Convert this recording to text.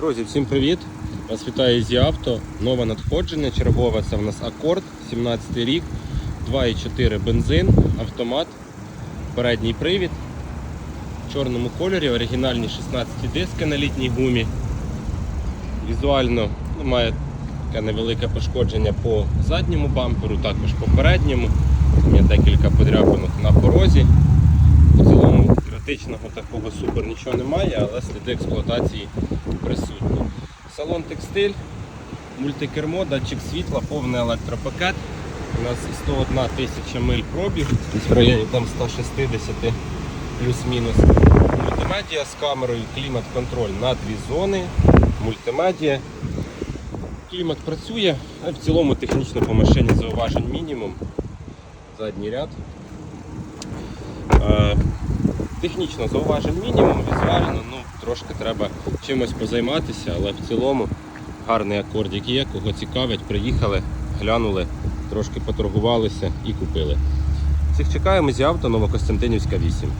Друзі, всім привіт! Вас вітає зі авто. Нове надходження. Чергове це в нас акорд, 17 рік, 2,4 бензин, автомат, передній привід. В чорному кольорі, оригінальні 16 диски на літній гумі. Візуально ну, має таке невелике пошкодження по задньому бамперу, також по передньому. Є декілька подряпинок на порозі. Критичного такого супер нічого немає, але сліди експлуатації присутні. Салон текстиль, мультикермо, датчик світла, повний електропакет. У нас 101 тисяча миль пробіг, в районі там 160 плюс-мінус. Мультимедіа з камерою, клімат-контроль на дві зони. Мультимедіа. Клімат працює, а в цілому технічно по машині зауважень мінімум. Задній ряд. Технічно зауважень мінімум, візуально, ну трошки треба чимось позайматися, але в цілому гарний акордик є, кого цікавить, приїхали, глянули, трошки поторгувалися і купили. Всіх чекаємо зі авто Новокостянтинівська 8.